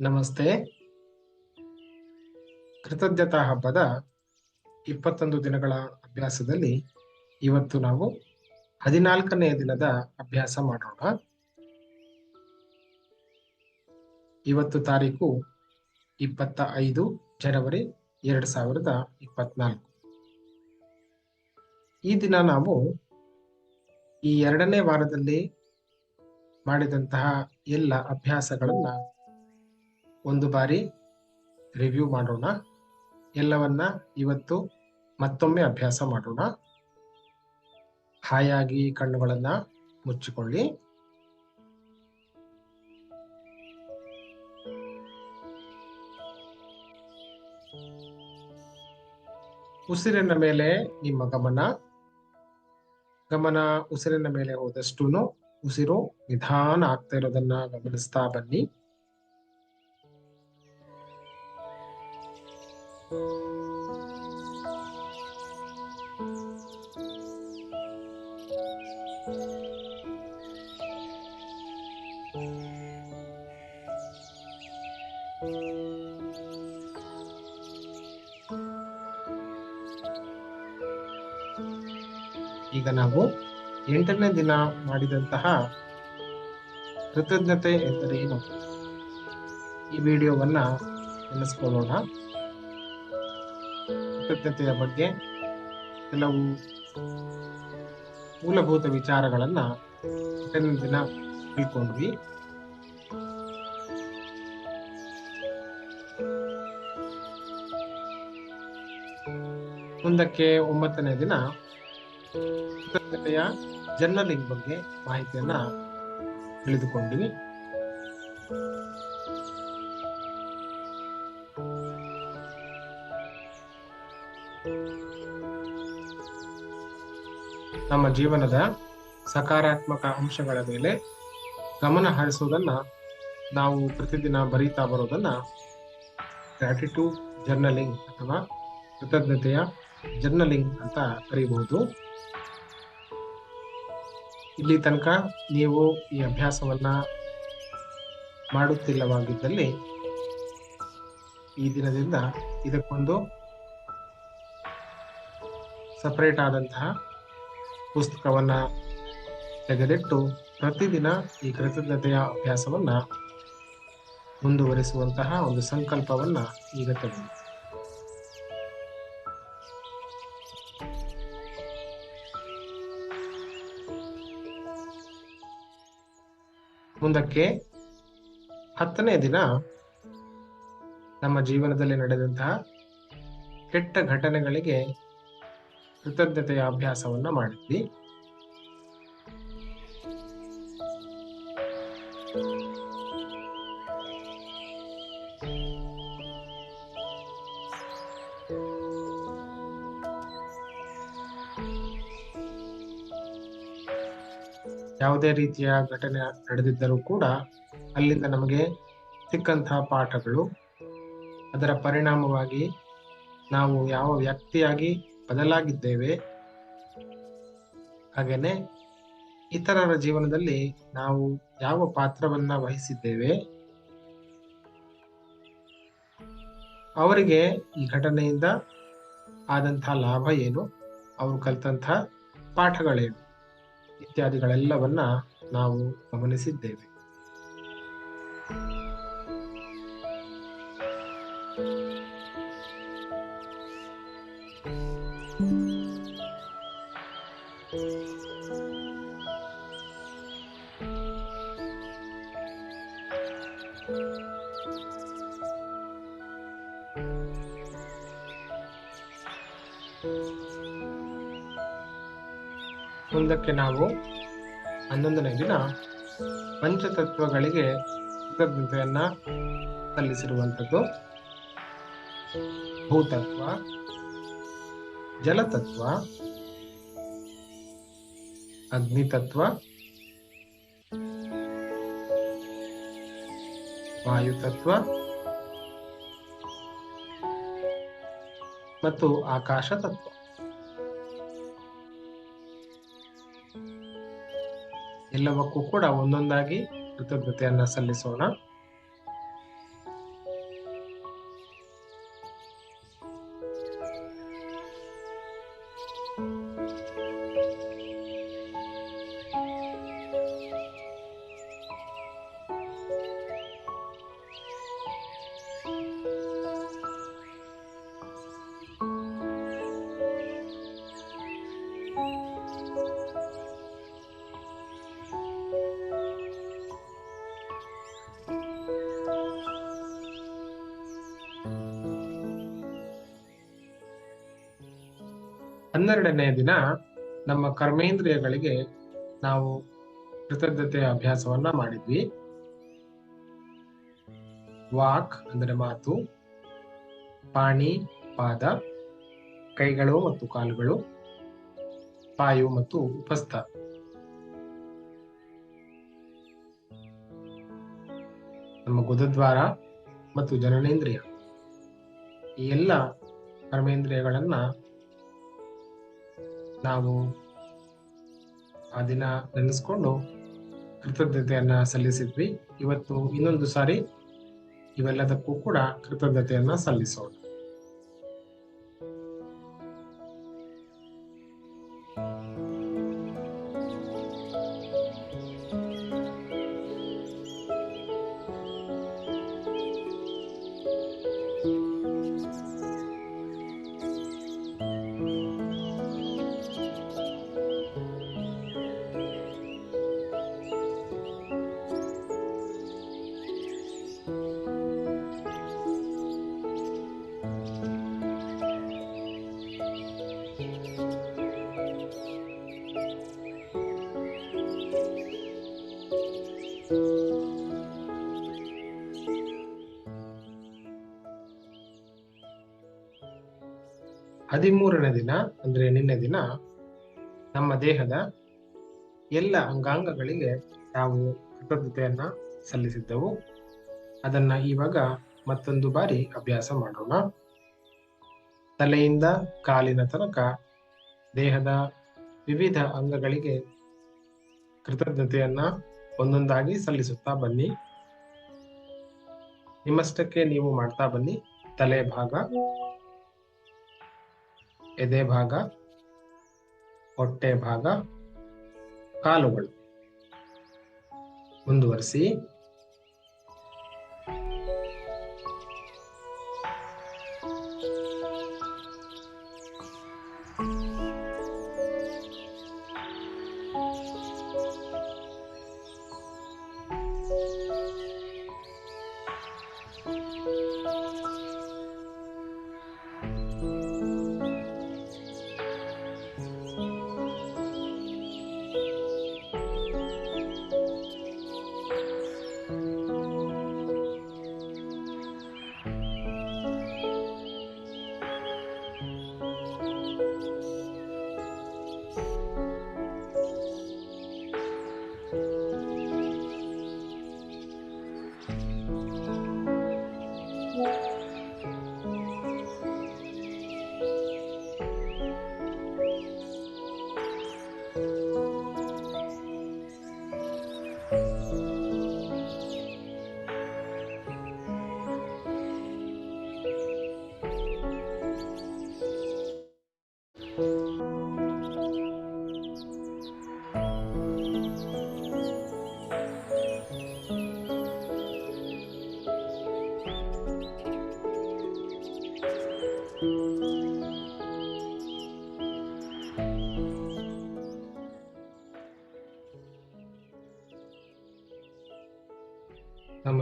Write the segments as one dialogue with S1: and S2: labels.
S1: ನಮಸ್ತೆ. ಕೃತಜ್ಞತಾ ಹಬ್ಬದ ಇಪ್ಪತ್ತೊಂದು ದಿನಗಳ ಅಭ್ಯಾಸದಲ್ಲಿ ಇವತ್ತು ನಾವು ಹದಿನಾಲ್ಕನೆಯ ದಿನದ ಅಭ್ಯಾಸ ಮಾಡೋಣ. ಇವತ್ತು ತಾರೀಕು ಇಪ್ಪತ್ತ ಐದು ಜನವರಿ ಎರಡು ಸಾವಿರದ ಇಪ್ಪತ್ನಾಲ್ಕು. ಈ ದಿನ ನಾವು ಈ ಎರಡನೇ ವಾರದಲ್ಲಿ ಮಾಡಿದಂತಹ ಎಲ್ಲ ಅಭ್ಯಾಸಗಳನ್ನ ಒಂದು ಬಾರಿ ರಿವ್ಯೂ ಮಾಡೋಣ. ಎಲ್ಲವನ್ನ ಇವತ್ತು ಮತ್ತೊಮ್ಮೆ ಅಭ್ಯಾಸ ಮಾಡೋಣ. ಹಾಯಾಗಿ ಕಣ್ಣುಗಳನ್ನ ಮುಚ್ಚಿಕೊಳ್ಳಿ. ಉಸಿರಿನ ಮೇಲೆ ನಿಮ್ಮ ಗಮನ. ಗಮನ ಉಸಿರಿನ ಮೇಲೆ ಹೋದಷ್ಟೂ ಉಸಿರು ನಿಧಾನ ಆಗ್ತಾ ಇರೋದನ್ನ ಗಮನಿಸ್ತಾ ಬನ್ನಿ. ಈಗ ನಾವು ಎಂಟನೇ ದಿನ ಮಾಡಿದಂತಹ ಕೃತಜ್ಞತೆ ಎಂದರೆ ಏನು ಈ ವಿಡಿಯೋವನ್ನ ನೆನೆಸ್ಕೊಳ್ಳೋಣ. ಕೃತಜ್ಞತೆಯ ಬಗ್ಗೆ ಕೆಲವು ಮೂಲಭೂತ ವಿಚಾರಗಳನ್ನ ದಿನ ತಿಳ್ಕೊಂಡ್ವಿ. ಮುಂದಕ್ಕೆ ಒಂಬತ್ತನೇ ದಿನ ಕೃತಜ್ಞತೆಯ ಜರ್ನಲಿಂಗ್ ಬಗ್ಗೆ ಮಾಹಿತಿಯನ್ನ ತಿಳಿದುಕೊಂಡ್ವಿ. ನಮ್ಮ ಜೀವನದ ಸಕಾರಾತ್ಮಕ ಅಂಶಗಳ ಮೇಲೆ ಗಮನ ಹರಿಸುವುದನ್ನ ನಾವು ಪ್ರತಿದಿನ ಬರೀತಾ ಬರೋದನ್ನ ಗ್ರಾಟಿಟ್ಯೂಡ್ ಜರ್ನಲಿಂಗ್ ಅಥವಾ ಕೃತಜ್ಞತೆಯ ಜರ್ನಲಿಂಗ್ ಅಂತ ಕರೀಬಹುದು. ಇಲ್ಲಿ ತನಕ ನೀವು ಈ ಅಭ್ಯಾಸವನ್ನ ಮಾಡುತ್ತಿಲ್ಲವಾಗಿದ್ದಲ್ಲಿ ಈ ದಿನದಿಂದ ಇದಕ್ಕೊಂದು ಸಪರೇಟ್ ಆದಂತಹ ಪುಸ್ತಕವನ್ನ ತೆಗೆದಿಟ್ಟು ಪ್ರತಿದಿನ ಈ ಕೃತಜ್ಞತೆಯ ಅಭ್ಯಾಸವನ್ನ ಮುಂದುವರಿಸುವಂತಹ ಒಂದು ಸಂಕಲ್ಪವನ್ನ ಈಗ ತೆಗೆದು. ಮುಂದಕ್ಕೆ ಹತ್ತನೇ ದಿನ ನಮ್ಮ ಜೀವನದಲ್ಲಿ ನಡೆದಂತಹ ಕೆಟ್ಟ ಘಟನೆಗಳಿಗೆ ಕೃತಜ್ಞತೆಯ ಅಭ್ಯಾಸವನ್ನು ಮಾಡಿದ್ವಿ. ಯಾವುದೇ ರೀತಿಯ ಘಟನೆ ನಡೆದಿದ್ದರೂ ಕೂಡ ಅಲ್ಲಿಂದ ನಮಗೆ ಸಿಕ್ಕಂತಹ ಪಾಠಗಳು ಅದರ ಪರಿಣಾಮವಾಗಿ ನಾವು ಯಾವ ವ್ಯಕ್ತಿಯಾಗಿ ಬದಲಾಗಿದ್ದೇವೆ. ಹಾಗೆಯೇ ಇತರರ ಜೀವನದಲ್ಲಿ ನಾವು ಯಾವ ಪಾತ್ರವನ್ನ ವಹಿಸಿದ್ದೇವೆ? ಅವರಿಗೆ ಈ ಘಟನೆಯಿಂದ ಆದಂತಹ ಲಾಭ ಏನು? ಅವರು ಕಲಿತಂತಹ ಪಾಠಗಳೇನು? ಇತ್ಯಾದಿಗಳೆಲ್ಲವನ್ನ ನಾವು ಗಮನಿಸಿದ್ದೇವೆ. ಮುಂದಕ್ಕೆ ನಾವು ಹನ್ನೊಂದನೇ ದಿನ ಪಂಚತತ್ವಗಳಿಗೆ ಕೃತಜ್ಞತೆಯನ್ನ ಸಲ್ಲಿಸಿರುವಂಥದ್ದು. ಭೂತತ್ವ ಜಲತತ್ವ ಅಗ್ನಿತತ್ವ ವಾಯುತತ್ವ ಮತ್ತು ಆಕಾಶ ತತ್ವ. ಎಲ್ಲವಕ್ಕೂ ಕೂಡ ಒಂದೊಂದಾಗಿ ಕೃತಜ್ಞತೆಯನ್ನ ಸಲ್ಲಿಸೋಣ. ಹನ್ನೆರಡನೆಯ ದಿನ ನಮ್ಮ ಕರ್ಮೇಂದ್ರಿಯಗಳಿಗೆ ನಾವು ಕೃತಜ್ಞತೆಯ ಅಭ್ಯಾಸವನ್ನ ಮಾಡಿದ್ವಿ. ವಾಕ್ ಅಂದರೆ ಮಾತು, ಪಾಣಿ, ಪಾದ, ಕೈಗಳು ಮತ್ತು ಕಾಲುಗಳು, ಪಾಯು ಮತ್ತು ಉಪಸ್ಥ. ನಮ್ಮ ಗುದದ್ವಾರ ಮತ್ತು ಜನನೇಂದ್ರಿಯ ಈ ಎಲ್ಲ ಕರ್ಮೇಂದ್ರಿಯಗಳನ್ನ ನಾವು ಆ ದಿನ ನೆನೆಸ್ಕೊಂಡು ಕೃತಜ್ಞತೆಯನ್ನ ಸಲ್ಲಿಸಿದ್ವಿ. ಇವತ್ತು ಇನ್ನೊಂದು ಸಾರಿ ಇವೆಲ್ಲದಕ್ಕೂ ಕೂಡ ಕೃತಜ್ಞತೆಯನ್ನ ಸಲ್ಲಿಸೋಣ. ಹದಿಮೂರನೇ ದಿನ ಅಂದ್ರೆ ನಿನ್ನೆ ದಿನ ನಮ್ಮ ದೇಹದ ಎಲ್ಲ ಅಂಗಾಂಗಗಳಿಗೆ ನಾವು ಕೃತಜ್ಞತೆಯನ್ನ ಸಲ್ಲಿಸಿದ್ದೆವು. ಅದನ್ನ ಇವಾಗ ಮತ್ತೊಂದು ಬಾರಿ ಅಭ್ಯಾಸ ಮಾಡೋಣ. ತಲೆಯಿಂದ ಕಾಲಿನ ತನಕ ದೇಹದ ವಿವಿಧ ಅಂಗಗಳಿಗೆ ಕೃತಜ್ಞತೆಯನ್ನ ಒಂದೊಂದಾಗಿ ಸಲ್ಲಿಸುತ್ತಾ ಬನ್ನಿ. ನಿಮ್ಮಷ್ಟಕ್ಕೆ ನೀವು ಮಾಡ್ತಾ ಬನ್ನಿ. ತಲೆ ಭಾಗ ಎದೆ ಭಾಗ ಹೊಟ್ಟೆ ಭಾಗ ಕಾಲುಗಳು. ಮುಂದುವರಿಸಿ.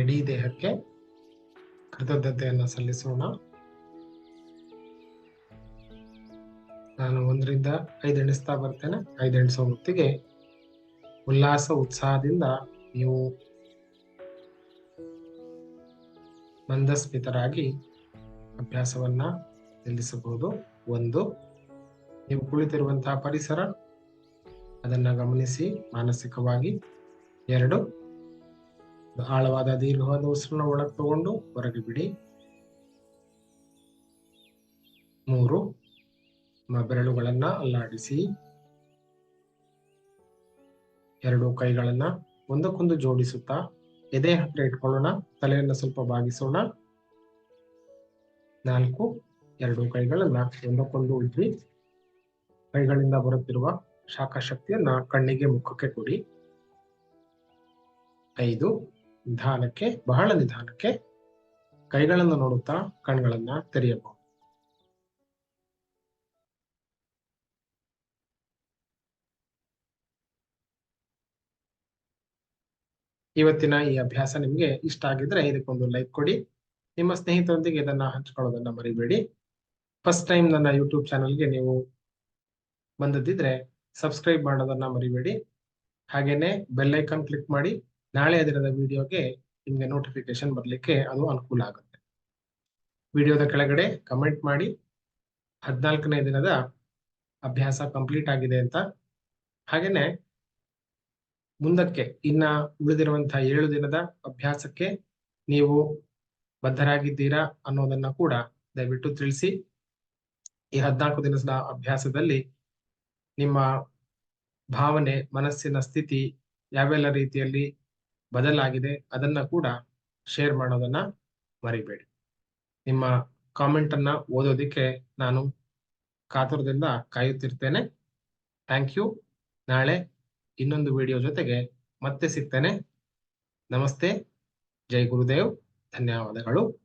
S1: ಇಡೀ ದೇಹಕ್ಕೆ ಕೃತಜ್ಞತೆಯನ್ನು ಸಲ್ಲಿಸೋಣ. ನಾನು ಒಂದರಿಂದ ಐದು ಎಣಿಸ್ತಾ ಬರ್ತೇನೆ. ಐದು ಎಣಿಸೋ ಹೊತ್ತಿಗೆ ಉಲ್ಲಾಸ, ಉತ್ಸಾಹದಿಂದ ನೀವು ಮಂದಸ್ಮಿತರಾಗಿ ಅಭ್ಯಾಸವನ್ನ ನಿಲ್ಲಿಸಬಹುದು. ಒಂದು, ನೀವು ಕುಳಿತಿರುವಂತಹ ಪರಿಸರ, ಅದನ್ನ ಗಮನಿಸಿ ಮಾನಸಿಕವಾಗಿ. ಎರಡು ಆಳವಾದ ದೀರ್ಘವಾದ ಉಸಿರನ್ನ ಒಳಗೆ ತಗೊಂಡು ಹೊರಗೆ ಬಿಡಿ. ಮೂರು ಬೆರಳುಗಳನ್ನ ಅಲ್ಲಾಡಿಸಿ. ಎರಡು ಕೈಗಳನ್ನ ಒಂದಕ್ಕೊಂದು ಜೋಡಿಸುತ್ತಾ ಎದೆ ಹತ್ರ ಇಟ್ಕೊಳ್ಳೋಣ, ತಲೆಯನ್ನ ಸ್ವಲ್ಪ ಬಾಗಿಸೋಣ. ನಾಲ್ಕು ಎರಡು ಕೈಗಳನ್ನ ಒಂದಕ್ಕೊಂದು ಉಜ್ಜಿ ಕೈಗಳಿಂದ ಬರುತ್ತಿರುವ ಶಾಖ ಶಕ್ತಿಯನ್ನ ಕಣ್ಣಿಗೆ ಮುಖಕ್ಕೆ ಕೊಡಿ. ಐದು ನಿಧಾನಕ್ಕೆ, ಬಹಳ ನಿಧಾನಕ್ಕೆ ಕೈಗಳನ್ನು ನೋಡುತ್ತಾ ಕಣ್ಗಳನ್ನ ತೆರೆಯಬಹುದು. ಇವತ್ತಿನ ಈ ಅಭ್ಯಾಸ ನಿಮ್ಗೆ ಇಷ್ಟ ಆಗಿದ್ರೆ ಇದಕ್ಕೊಂದು ಲೈಕ್ ಕೊಡಿ. ನಿಮ್ಮ ಸ್ನೇಹಿತರೊಂದಿಗೆ ಇದನ್ನ ಹಂಚ್ಕೊಳ್ಳೋದನ್ನ ಮರಿಬೇಡಿ. ಫಸ್ಟ್ ಟೈಮ್ ನನ್ನ ಯೂಟ್ಯೂಬ್ ಚಾನಲ್ಗೆ ನೀವು ಬಂದದ್ದಿದ್ರೆ ಸಬ್ಸ್ಕ್ರೈಬ್ ಮಾಡೋದನ್ನ ಮರಿಬೇಡಿ. ಹಾಗೇನೆ ಬೆಲ್ಲೈಕನ್ ಕ್ಲಿಕ್ ಮಾಡಿ. ನಾಳೆ ದಿನದ ವಿಡಿಯೋಗೆ ನಿಮಗೆ ನೋಟಿಫಿಕೇಶನ್ ಬರಲಿಕ್ಕೆ ಅದು ಅನುಕೂಲ ಆಗುತ್ತೆ. ವಿಡಿಯೋದ ಕೆಳಗಡೆ ಕಮೆಂಟ್ ಮಾಡಿ, ಹದಿನಾಲ್ಕನೇ ದಿನದ ಅಭ್ಯಾಸ ಕಂಪ್ಲೀಟ್ ಆಗಿದೆ ಅಂತ. ಹಾಗೆಯೇ ಮುಂದಕ್ಕೆ ಇನ್ನ ಉಳಿದಿರುವಂತಹ ಏಳು ದಿನದ ಅಭ್ಯಾಸಕ್ಕೆ ನೀವು ಬದ್ಧರಾಗಿದ್ದೀರಾ ಅನ್ನೋದನ್ನ ಕೂಡ ದಯವಿಟ್ಟು ತಿಳಿಸಿ. ಈ ಹದಿನಾಲ್ಕು ದಿನದ ಅಭ್ಯಾಸದಲ್ಲಿ ನಿಮ್ಮ ಭಾವನೆ, ಮನಸ್ಸಿನ ಸ್ಥಿತಿ ಯಾವೆಲ್ಲ ರೀತಿಯಲ್ಲಿ ಬದಲಾಗಿದೆ, ಅದನ್ನ ಕೂಡ ಶೇರ್ ಮಾಡೋದನ್ನ ಮರಿಬೇಡಿ. ನಿಮ್ಮ ಕಾಮೆಂಟ್ ಅನ್ನ ಓದೋದಿಕ್ಕೆ ನಾನು ಕಾತುರದಿಂದ ಕಾಯುತ್ತಿರ್ತೇನೆ. ಥ್ಯಾಂಕ್ ಯು ನಾಳೆ ಇನ್ನೊಂದು ವಿಡಿಯೋ ಜೊತೆಗೆ ಮತ್ತೆ ಸಿಗ್ತೇನೆ. ನಮಸ್ತೆ. ಜೈ ಗುರುದೇವ್. ಧನ್ಯವಾದಗಳು.